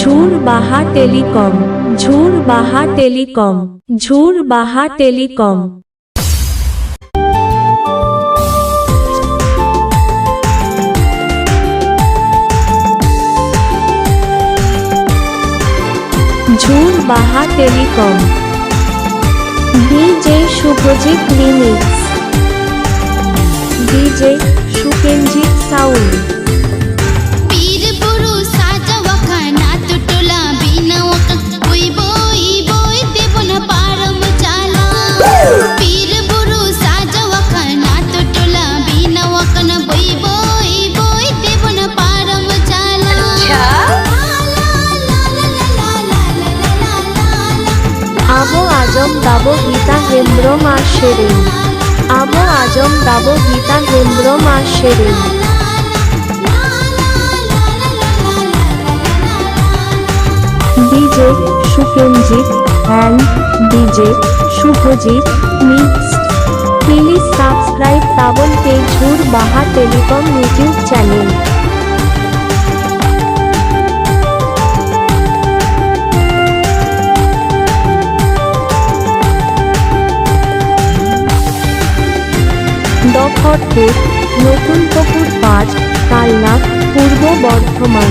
Jhur Baha telecom Jhur Baha telecom Jhur Baha telecom. Jhur Baha telecom. DJ Subhajit remix DJ Sukenjit sound. আজম দাবো গীতা হেন্দ্র মা শেরেন আবো আজম দাবো গীতা হেন্দ্র মা শেরেন DJ Sukenjit and DJ Subhajit mixed. Please subscribe Tabol page Jhur Baha telecom YouTube channel. Dakharpur নতুন পুকুর পাঁচ কালনা পূর্ব বর্ধমান।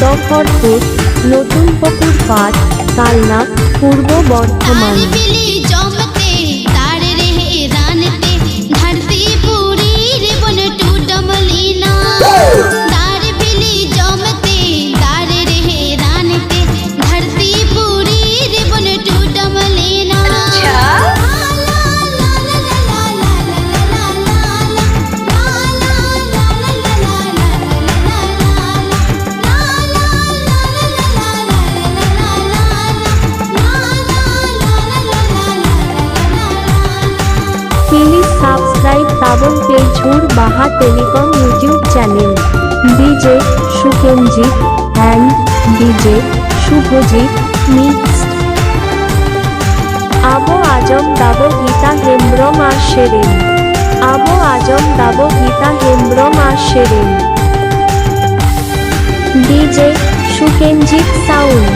দখরপুর নতুন পুকুর পাঁচ Kalna Purba Bardhaman. Subscribe Tabol page Jhur Baha telecom YouTube channel. DJ Sukenjit and DJ Subhajit mixed আবো আজম দাবো গীতা হেন্দ্র মা শেরেন। আবো আজম দাবো গীতা হেন্দ্র মা শেরেন। DJ Sukenjit sound.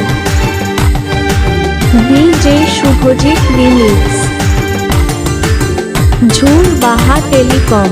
DJ Subhajit remix. Jhur Baha telecom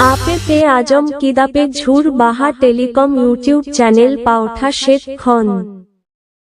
আপে পে আজম কিদাপে Jhur Baha telecom YouTube channel পাওঠা শেখ খন।